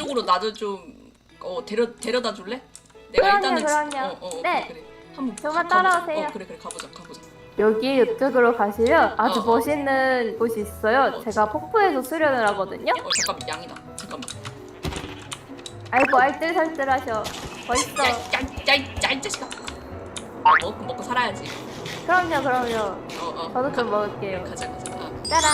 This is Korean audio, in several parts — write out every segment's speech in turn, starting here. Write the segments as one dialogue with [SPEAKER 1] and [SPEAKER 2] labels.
[SPEAKER 1] 이쪽으로 나도 좀 어, 데려 데려다 줄래? 내가
[SPEAKER 2] 그럼요,
[SPEAKER 1] 일단은
[SPEAKER 2] 그럼요.
[SPEAKER 1] 어, 어, 어,
[SPEAKER 2] 네.
[SPEAKER 1] 그래, 그래. 한번
[SPEAKER 2] 저만
[SPEAKER 1] 가-.
[SPEAKER 2] 따라오세요.
[SPEAKER 1] 어, 그래 그래 가보자 가보자.
[SPEAKER 2] 여기 이쪽으로 가시면 아주
[SPEAKER 1] 어, 어.
[SPEAKER 2] 멋있는 곳이 있어요.
[SPEAKER 1] 어,
[SPEAKER 2] 제가 폭포에서 수련을 하거든요.
[SPEAKER 1] 어 잠깐만 양이다. 잠깐만.
[SPEAKER 2] 아이고 알뜰살뜰하셔. 멋있어.
[SPEAKER 1] 야야야야이 자식아. 아, 먹고 먹고 살아야지.
[SPEAKER 2] 그럼요, 그럼요.
[SPEAKER 1] 어 어.
[SPEAKER 2] 저도
[SPEAKER 1] 가-
[SPEAKER 2] 좀 먹을게요.
[SPEAKER 1] 가자 가자. 아.
[SPEAKER 2] 짜란.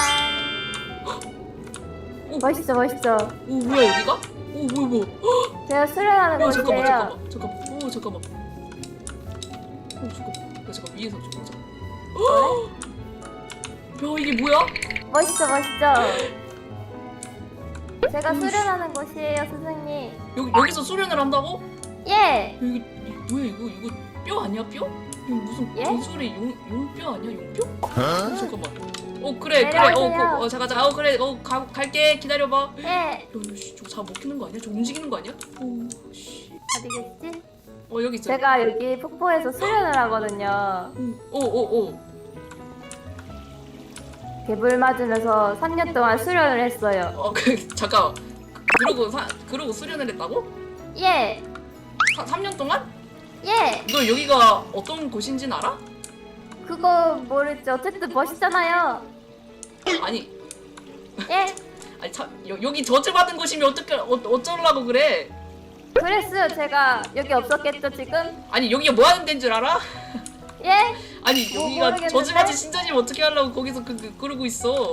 [SPEAKER 1] 오.
[SPEAKER 2] 멋있죠, 멋있죠.
[SPEAKER 1] 오 뭐야 여기가? 오 뭐야 뭐?
[SPEAKER 2] 제가 수련하는
[SPEAKER 1] 어 잠깐만
[SPEAKER 2] 곳이에요.
[SPEAKER 1] 잠깐만 잠깐만. 오 잠깐만. 오 잠깐. 야 잠깐 위에서 좀 보자. 야 이게 뭐야?
[SPEAKER 2] 멋있죠, 멋있죠. 제가 수련하는 곳이에요, 선생님.
[SPEAKER 1] 여기 여기서 수련을 한다고?
[SPEAKER 2] 예.
[SPEAKER 1] 여기 이- 뭐야 이거 이거 뼈 아니야 뼈? 이거 무슨
[SPEAKER 2] 예?
[SPEAKER 1] 전설의 용 용뼈 아니야 용뼈? 어, 잠깐만. 어 그래 그래 어,
[SPEAKER 2] 내려오세요.
[SPEAKER 1] 그, 어 잠깐 잠깐 어 그래 어 가, 갈게 기다려봐.
[SPEAKER 2] 예.
[SPEAKER 1] 야 씨, 저거 잘 먹히는 거 아니야? 저 움직이는 거 아니야? 오 씨.
[SPEAKER 2] 어디 계시지?
[SPEAKER 1] 어 여기 있어.
[SPEAKER 2] 제가 여기 폭포에서 수련을 하거든요.
[SPEAKER 1] 오오오 오.
[SPEAKER 2] 개불 맞으면서 3년 동안 수련을 했어요.
[SPEAKER 1] 어 그 잠깐. 그러고 사 그러고 수련을 했다고?
[SPEAKER 2] 예.
[SPEAKER 1] 사, 3년 동안?
[SPEAKER 2] 예.
[SPEAKER 1] 너 여기가 어떤 곳인진 알아?
[SPEAKER 2] 그거 모르죠. 어쨌든 멋있잖아요.
[SPEAKER 1] 아니
[SPEAKER 2] 예.
[SPEAKER 1] 아니 참 여, 여기 저주받은 곳이면 어떻게 어, 어쩌려고 그래?
[SPEAKER 2] 그랬어요. 제가 여기 없었겠죠, 지금?
[SPEAKER 1] 아니 여기가 뭐 하는 데인 줄 알아?
[SPEAKER 2] 예?
[SPEAKER 1] 아니
[SPEAKER 2] 뭐
[SPEAKER 1] 여기가
[SPEAKER 2] 모르겠는데?
[SPEAKER 1] 저주받은 신전이면 어떻게 하려고 거기서 그, 그 그러고 있어?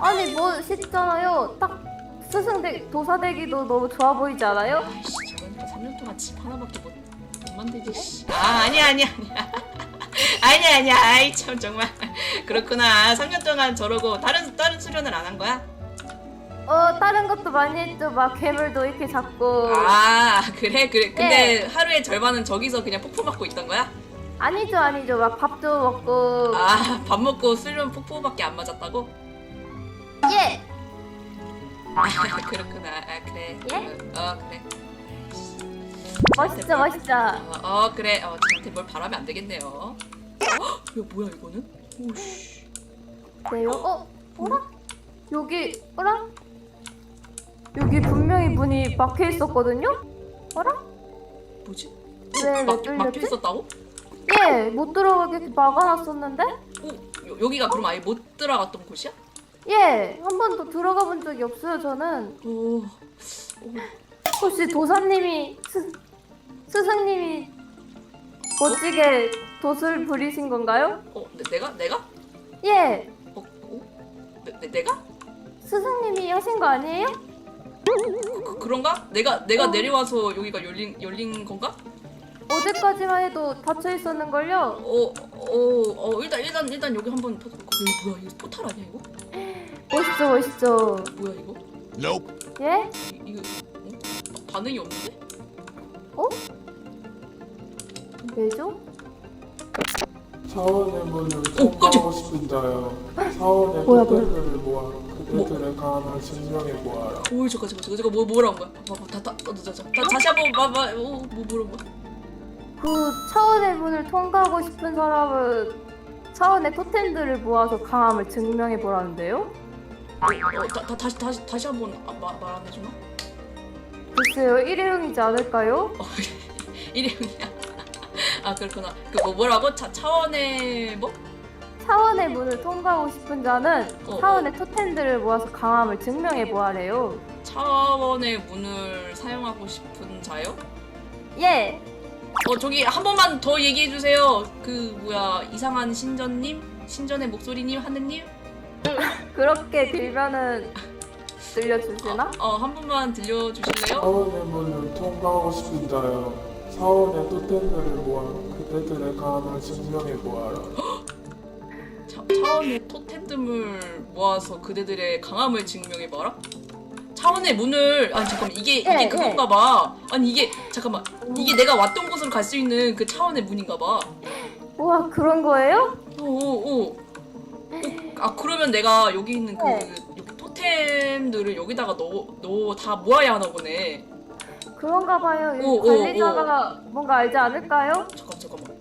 [SPEAKER 2] 아니, 멋있잖아요. 딱 스승대, 도사되기도 너무 좋아 보이지 않아요?
[SPEAKER 1] 아이씨 저러니까 3년 동안 집 하나밖에 못, 못 만들지 씨. 아 아니야 아니야 아니야 아니야 아니야 아이 참 정말 그렇구나 3년 동안 저러고 다른 다른 수련을 안 한 거야?
[SPEAKER 2] 어, 다른 것도 많이 했죠. 막 괴물도 이렇게 잡고.
[SPEAKER 1] 아 그래 그래 근데
[SPEAKER 2] 네.
[SPEAKER 1] 하루의 절반은 저기서 그냥 폭포 맞고 있던 거야?
[SPEAKER 2] 아니죠, 아니죠. 막 밥도 먹고.
[SPEAKER 1] 아 밥 먹고 수련 폭포밖에 안 맞았다고?
[SPEAKER 2] 예.
[SPEAKER 1] 아 그렇구나 아 그래
[SPEAKER 2] 예?
[SPEAKER 1] 어 그래
[SPEAKER 2] 멋있죠, 멋있죠.
[SPEAKER 1] 어, 어 그래 어 저한테 뭘 바라면 안 되겠네요 어? 야 뭐야 이거는? 오씨
[SPEAKER 2] 네요. 어? 어라? 여기, 어라? 여기 분명히 문이 막혀 있었거든요? 어라?
[SPEAKER 1] 뭐지?
[SPEAKER 2] 왜, 왜
[SPEAKER 1] 막,
[SPEAKER 2] 뚫렸지?
[SPEAKER 1] 막혀 있었다고?
[SPEAKER 2] 예, 못 들어가게 막아놨었는데?
[SPEAKER 1] 오 여, 여기가 그럼 아예 못 들어갔던 곳이야?
[SPEAKER 2] 예, 한 번도 들어가 본 적이 없어요, 저는.
[SPEAKER 1] 오, 오
[SPEAKER 2] 혹시 도사님이, 스, 스승님이 멋지게 돛을 부리신 건가요?
[SPEAKER 1] 어, 내, 내가 내가?
[SPEAKER 2] 예,
[SPEAKER 1] 어, 어? 내, 내, 내가?
[SPEAKER 2] 스승님이 하신 거 아니에요?
[SPEAKER 1] 그, 그, 그런가? 내가 내가 내려와서 여기가 열린 열린 건가?
[SPEAKER 2] 어제까지만 해도 닫혀 있었는걸요?
[SPEAKER 1] 어, 어, 어, 일단 일단 일단 여기 한번 터. 어, 뭐야 이거 포탈 아니야 이거?
[SPEAKER 2] 멋있죠, 멋있죠.
[SPEAKER 1] 뭐야 이거?
[SPEAKER 3] Nope.
[SPEAKER 2] 예?
[SPEAKER 1] 이, 이거 어? 바- 반응이 없는데?
[SPEAKER 2] 왜죠?
[SPEAKER 4] 사원의 문을
[SPEAKER 1] 어,
[SPEAKER 4] 통과하고 싶은자여 사원의
[SPEAKER 2] 뭐야,
[SPEAKER 4] 그들을 모아 그들의 강함을 증명해 보아라
[SPEAKER 1] 오 잠깐 잠깐 잠깐 잠깐 뭐 뭐라는 거야? 봐봐 다다 다, 다시 한번 봐봐. 어, 뭐 뭐라는 거야?
[SPEAKER 2] 그 차원의 문을 통과하고 싶은 사람은 차원의 토템들을 모아서 강함을 증명해 보라는데요?
[SPEAKER 1] 어, 다, 다, 다시 다시 다시 한번 아, 말안 해주나?
[SPEAKER 2] 글쎄요, 일회용이지 않을까요?
[SPEAKER 1] 어, 이름이야. 아 그렇구나. 그 뭐 뭐라고? 차 차원의 뭐?
[SPEAKER 2] 차원의 문을 통과하고 싶은 자는
[SPEAKER 1] 어,
[SPEAKER 2] 차원의 토템들을 모아서 강함을 증명해 보아래요.
[SPEAKER 1] 차원의 문을 사용하고 싶은 자요?
[SPEAKER 2] 예,
[SPEAKER 1] 어 저기 한 번만 더 얘기해 주세요. 그 뭐야 이상한 신전님, 신전의 목소리님, 하느님.
[SPEAKER 2] 그렇게 빌면은 들려주시나?
[SPEAKER 1] 어 한 번만 들려주실래요?
[SPEAKER 4] 사원의 문을 통과하고 싶은자여 사원의 토템들을 모아 그들의 강함을 증명해 보아라
[SPEAKER 1] 차, 차원의 토템들을 모아서 그대들의 강함을 증명해 봐라. 차원의 문을 아니 잠깐만 이게 이게
[SPEAKER 2] 예,
[SPEAKER 1] 그건가 봐. 아니 이게 잠깐만 이게 내가 왔던 곳으로 갈 수 있는 그 차원의 문인가 봐.
[SPEAKER 2] 우와, 그런 거예요?
[SPEAKER 1] 오오 오. 아 그러면 내가 여기 있는 그
[SPEAKER 2] 네.
[SPEAKER 1] 여기 토템들을 여기다가 넣어 넣어 다 모아야 하나 보네.
[SPEAKER 2] 그런가 봐요.
[SPEAKER 1] 오, 오,
[SPEAKER 2] 관리자가 뭔가 알지 않을까요?
[SPEAKER 1] 잠깐 잠깐만.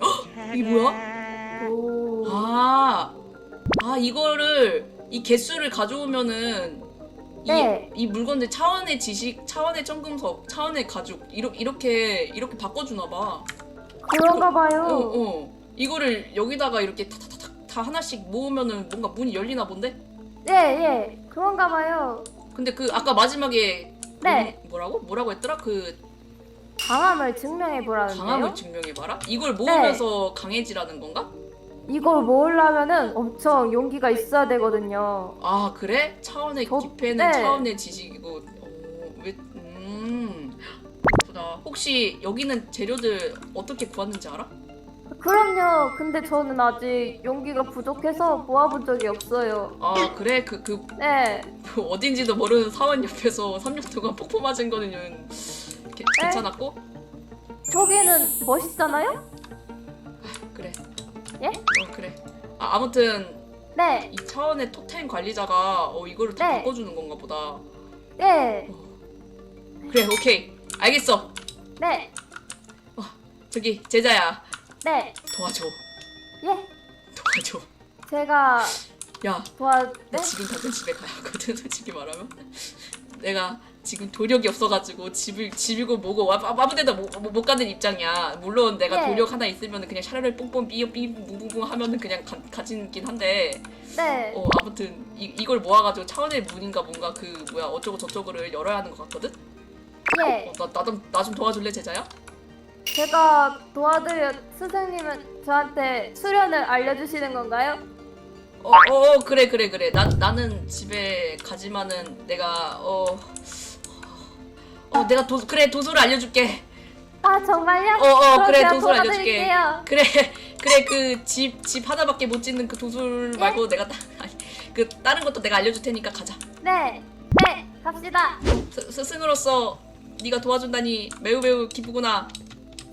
[SPEAKER 1] 헉! 이게 뭐야?
[SPEAKER 2] 오.
[SPEAKER 1] 아, 아 이거를 이 개수를 가져오면은 이,
[SPEAKER 2] 네.
[SPEAKER 1] 이 물건들 차원의 지식, 차원의 청금석, 차원의 가죽 이렇게 이렇게 이렇게 바꿔주나 봐.
[SPEAKER 2] 그런가 봐요.
[SPEAKER 1] 어, 어. 이거를 여기다가 이렇게 타타타타 다 하나씩 모으면은 뭔가 문이 열리나 본데?
[SPEAKER 2] 예, 예. 그런가 봐요.
[SPEAKER 1] 근데 그 아까 마지막에
[SPEAKER 2] 네.
[SPEAKER 1] 그 뭐라고 뭐라고 했더라? 그
[SPEAKER 2] 강함을 증명해 보라는데요.
[SPEAKER 1] 강함을 증명해 봐라. 이걸
[SPEAKER 2] 네.
[SPEAKER 1] 모으면서 강해지라는 건가?
[SPEAKER 2] 이걸 모으려면은 엄청 용기가 있어야 되거든요.
[SPEAKER 1] 아 그래? 차원의
[SPEAKER 2] 저-
[SPEAKER 1] 기패는
[SPEAKER 2] 네.
[SPEAKER 1] 차원의 지식이고 어, 왜 음. 그렇구나. 혹시 여기는 재료들 어떻게 구하는지 알아?
[SPEAKER 2] 그럼요. 근데 저는 아직 용기가 부족해서 모아본 적이 없어요.
[SPEAKER 1] 아 그래? 그, 그,
[SPEAKER 2] 네.
[SPEAKER 1] 그 어딘지도 모르는 사원 옆에서 3년 동안 폭포 맞은 거는 게- 괜찮았고?
[SPEAKER 2] 저기는 멋있잖아요?
[SPEAKER 1] 그래.
[SPEAKER 2] 예?
[SPEAKER 1] 어 그래. 아, 아무튼
[SPEAKER 2] 네.
[SPEAKER 1] 이 차원의 토템 관리자가 어 이거를 다
[SPEAKER 2] 네.
[SPEAKER 1] 바꿔주는 건가 보다.
[SPEAKER 2] 네.
[SPEAKER 1] 그래 오케이 알겠어.
[SPEAKER 2] 네.
[SPEAKER 1] 저기 제자야
[SPEAKER 2] 네.
[SPEAKER 1] 도와줘.
[SPEAKER 2] 예.
[SPEAKER 1] 도와줘.
[SPEAKER 2] 제가
[SPEAKER 1] 야
[SPEAKER 2] 도와
[SPEAKER 1] 나
[SPEAKER 2] 네?
[SPEAKER 1] 지금 당장 집에 가야 하거든 솔직히 말하면 내가 지금 도력이 없어가지고 집을 집이고 뭐고 아- 아무 데도 못, 못- 못 가는 입장이야 물론 내가
[SPEAKER 2] 네.
[SPEAKER 1] 도력 하나 있으면 그냥 샤라를 뽕뽕 삐용 뭉뭉뭉 하면은 그냥 가, 가지긴 한데
[SPEAKER 2] 네.
[SPEAKER 1] 어 아무튼 이, 이걸 모아가지고 차원의 문인가 뭔가 그 뭐야 어쩌고 저쩌고를 열어야 하는 것 같거든
[SPEAKER 2] 예.
[SPEAKER 1] 어, 나나좀나 좀 도와줄래 제자야
[SPEAKER 2] 제가 도와드려 선생님은 저한테 수련을 알려주시는 건가요?
[SPEAKER 1] 어, 어, 어 그래 그래 그래 나 나는 집에 가지만은 내가 어 어, 내가 도 그래 도서를 알려줄게
[SPEAKER 2] 아 정말요?
[SPEAKER 1] 어, 어,
[SPEAKER 2] 그럼
[SPEAKER 1] 그래,
[SPEAKER 2] 제가
[SPEAKER 1] 도서를 알려줄게.
[SPEAKER 2] 도와드릴게요.
[SPEAKER 1] 그래 그래 그 집 집 하나밖에 못 짓는 그 도술 말고 내가 따, 아니 그 다른 것도 내가 알려줄 테니까 가자
[SPEAKER 2] 네. 네. 갑시다.
[SPEAKER 1] 스, 스승으로서 네가 도와준다니 매우 매우 기쁘구나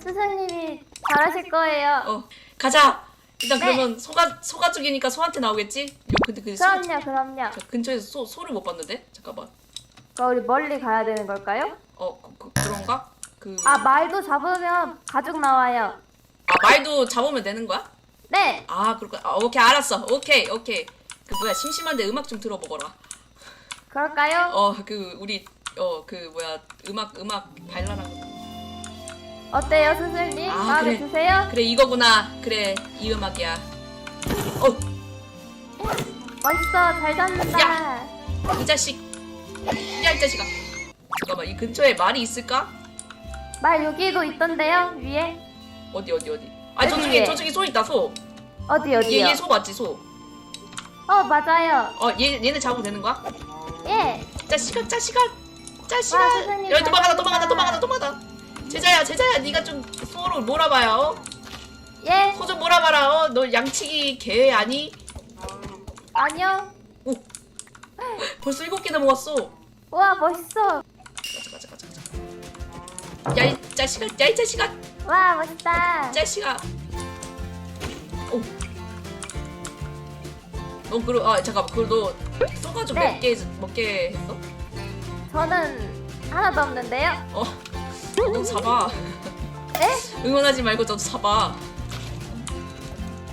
[SPEAKER 2] 선생님이 잘하실 거예요.
[SPEAKER 1] 어 가자 일단
[SPEAKER 2] 네.
[SPEAKER 1] 그러면 소가 소가죽이니까 소한테 나오겠지 요 근데 그 소,
[SPEAKER 2] 그럼요, 그럼요.
[SPEAKER 1] 저 근처에서 소 소를 못 봤는데 잠깐만
[SPEAKER 2] 그럼 우리 멀리 가야 되는 걸까요?
[SPEAKER 1] 어 그, 그, 그런가
[SPEAKER 2] 그아 말도 잡으면 가죽 나와요.
[SPEAKER 1] 아, 말도 잡으면 되는 거야?
[SPEAKER 2] 네.
[SPEAKER 1] 아 그렇구나 아, 오케이 알았어 오케이 오케이 그 뭐야 심심한데 음악 좀 들어보거라
[SPEAKER 2] 그럴까요?
[SPEAKER 1] 어 그 우리 어 그 뭐야 음악 음악 발랄한 거
[SPEAKER 2] 어때요, 선생님?
[SPEAKER 1] 아,
[SPEAKER 2] 마음에
[SPEAKER 1] 그래.
[SPEAKER 2] 드세요?
[SPEAKER 1] 그래 이거구나 그래 이 음악이야 어
[SPEAKER 2] 멋있어, 잘 잡는다.
[SPEAKER 1] 이 자식 야 이 자식아 잠깐만 이 근처에 말이 있을까
[SPEAKER 2] 말 여기도 있던데요, 위에?
[SPEAKER 1] 어디 어디 어디 아 저쪽에
[SPEAKER 2] 위에.
[SPEAKER 1] 저쪽에 소 있다 소얘
[SPEAKER 2] 어디 어디요?
[SPEAKER 1] 얘소 맞지 소어얘
[SPEAKER 2] 어 맞아요.
[SPEAKER 1] 얘네 잡으면 되는 거야
[SPEAKER 2] 예.
[SPEAKER 1] 자식아 자식아 자식아
[SPEAKER 2] 와, 선생님
[SPEAKER 1] 야 도망가다
[SPEAKER 2] 잘
[SPEAKER 1] 네가 좀 소를 몰아봐요 어?
[SPEAKER 2] 예.
[SPEAKER 1] 소 좀 몰아봐라 어? 너 양치기 개 아니?
[SPEAKER 2] 아니요.
[SPEAKER 1] 벌써 일곱 개나 모았어
[SPEAKER 2] 우와 멋있어.
[SPEAKER 1] 가자 가자 가자 가자 야이 자식아 야이 자식아
[SPEAKER 2] 와 멋있다.
[SPEAKER 1] 자식아 오. 너 그러 아 잠깐 그너 쏘가지고
[SPEAKER 2] 네.
[SPEAKER 1] 몇개몇개 했어?
[SPEAKER 2] 저는 하나도 없는데요.
[SPEAKER 1] 어? 너 잡아
[SPEAKER 2] 에?
[SPEAKER 1] 응원하지 말고 저도 잡아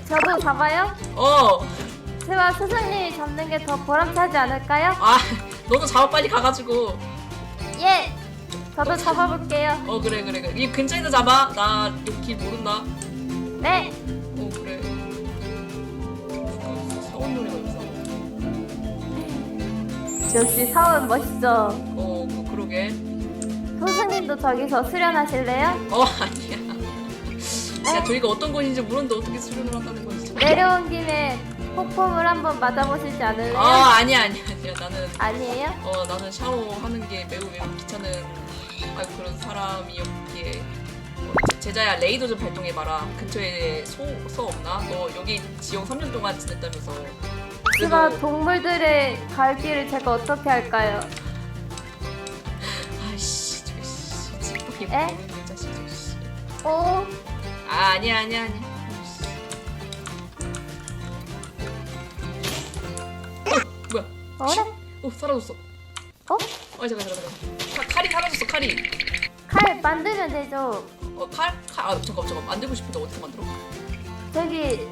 [SPEAKER 2] 저도 잡아요?
[SPEAKER 1] 어
[SPEAKER 2] 제가 스승님이 잡는 게 더 보람차지 않을까요?
[SPEAKER 1] 아, 너도 잡아 빨리 가가지고.
[SPEAKER 2] 예. 저도 잡아볼게요.
[SPEAKER 1] 어 그래 그래 그래. 이 근처에서 잡아. 나 여기 모른다.
[SPEAKER 2] 네.
[SPEAKER 1] 어 그래. 사원 노래가 있어.
[SPEAKER 2] 역시 사원 멋있죠.
[SPEAKER 1] 어 그, 그러게.
[SPEAKER 2] 선생님도 저기서 수련하실래요?
[SPEAKER 1] 어 아니야. 야 저희가 어떤 곳인지 모르는데 어떻게 수련을 한다는 거지?
[SPEAKER 2] 내려온 김에 폭풍을 한번 맞아보시지 않을래요?
[SPEAKER 1] 아 아니야 아니야 아니야 나는
[SPEAKER 2] 아니에요?
[SPEAKER 1] 어 나는 샤워하는 게 매우 매우 귀찮은 아 그런 사람이었기에 어, 제- 제자야 레이더 좀 발동해 봐라 근처에 소, 소 없나? 너 여기 지역 3년 동안 지냈다면서
[SPEAKER 2] 제가
[SPEAKER 1] 그래도
[SPEAKER 2] 동물들의 갈 길을 제가 어떻게 할까요? 에?
[SPEAKER 1] 모르는 자식 저기 씨.
[SPEAKER 2] 오,
[SPEAKER 1] 아 아니야 아니야 아니야. 어, 뭐야
[SPEAKER 2] 어래?
[SPEAKER 1] 어 사라졌어
[SPEAKER 2] 어?
[SPEAKER 1] 어 잠깐 잠깐 잠깐 카, 칼이 사라졌어 칼이
[SPEAKER 2] 칼 만들면 되죠.
[SPEAKER 1] 어 칼? 칼? 아 잠깐 잠깐 만들고 싶은데 어디서 만들어?
[SPEAKER 2] 저기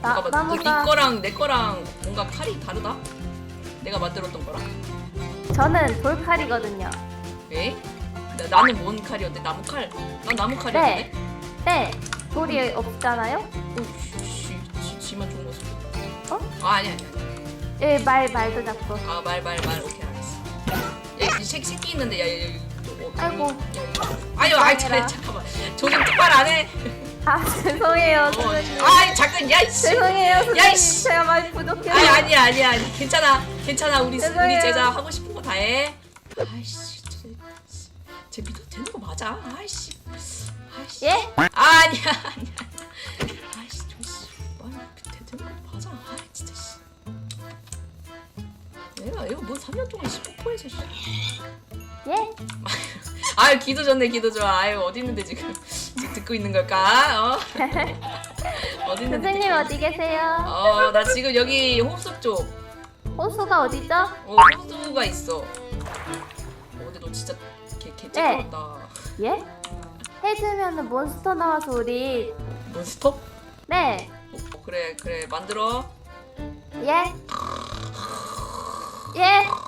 [SPEAKER 2] 나,
[SPEAKER 1] 잠깐만 너, 네
[SPEAKER 2] 나무가
[SPEAKER 1] 거랑 내 거랑 뭔가 칼이 다르다? 내가 만들었던 거랑
[SPEAKER 2] 저는 돌칼이거든요.
[SPEAKER 1] 에? 나, 나는 뭔 칼이었는데 나무 칼. 난 나무 칼이었는데.
[SPEAKER 2] 네, 돌이 없잖아요.
[SPEAKER 1] 오, 씨, 씨, 지만 좋은 모습.
[SPEAKER 2] 어?
[SPEAKER 1] 아 아니 아니. 아니.
[SPEAKER 2] 예, 말 말도 잡고.
[SPEAKER 1] 아 말 말 말 오케이 알았어. 야 이 새, 새끼 있는데 야, 야, 야, 너, 어,
[SPEAKER 2] 아이고.
[SPEAKER 1] 야, 이거. 아유 아이 자,
[SPEAKER 2] 아니라.
[SPEAKER 1] 잠깐만. 조좀 똑바로 안 해.
[SPEAKER 2] 아 죄송해요,
[SPEAKER 1] 어,
[SPEAKER 2] 선생님.
[SPEAKER 1] 아이 잠깐 야 이씨.
[SPEAKER 2] 죄송해요, 선생님.
[SPEAKER 1] 이씨.
[SPEAKER 2] 제가 많이 부족해요.
[SPEAKER 1] 아니 아니야 아니 괜찮아 괜찮아 우리 우리
[SPEAKER 2] 죄송해요.
[SPEAKER 1] 제자 하고 싶은 거 다 해. 아이씨 쟤, 쟤 믿어도 되는 거 맞아? 아이씨 아이씨.
[SPEAKER 2] 예?
[SPEAKER 1] 아, 아니야 아니야. 아이씨 저씨 아니 되는 거 맞아? 아 진짜 씨. 내가 이거 뭐 3년 동안 시포포해서 씨.
[SPEAKER 2] 예?
[SPEAKER 1] 아유 기도 좋네 기도 좋아. 아유 어디 있는데 지금 지금 듣고 있는 걸까? 어? 어디 있는데?
[SPEAKER 2] 선생님 어디 계세요?
[SPEAKER 1] 어 나 지금 여기 호수 쪽.
[SPEAKER 2] 호수가 어디죠?
[SPEAKER 1] 어, 호수가 있어. 어, 근데 너 진짜 개, 개
[SPEAKER 2] 네.
[SPEAKER 1] 쬐끄럽다.
[SPEAKER 2] 예? 해주면은 몬스터 나와서 우리
[SPEAKER 1] 몬스터?
[SPEAKER 2] 네,
[SPEAKER 1] 어, 그래, 그래. 만들어.
[SPEAKER 2] 예? 예?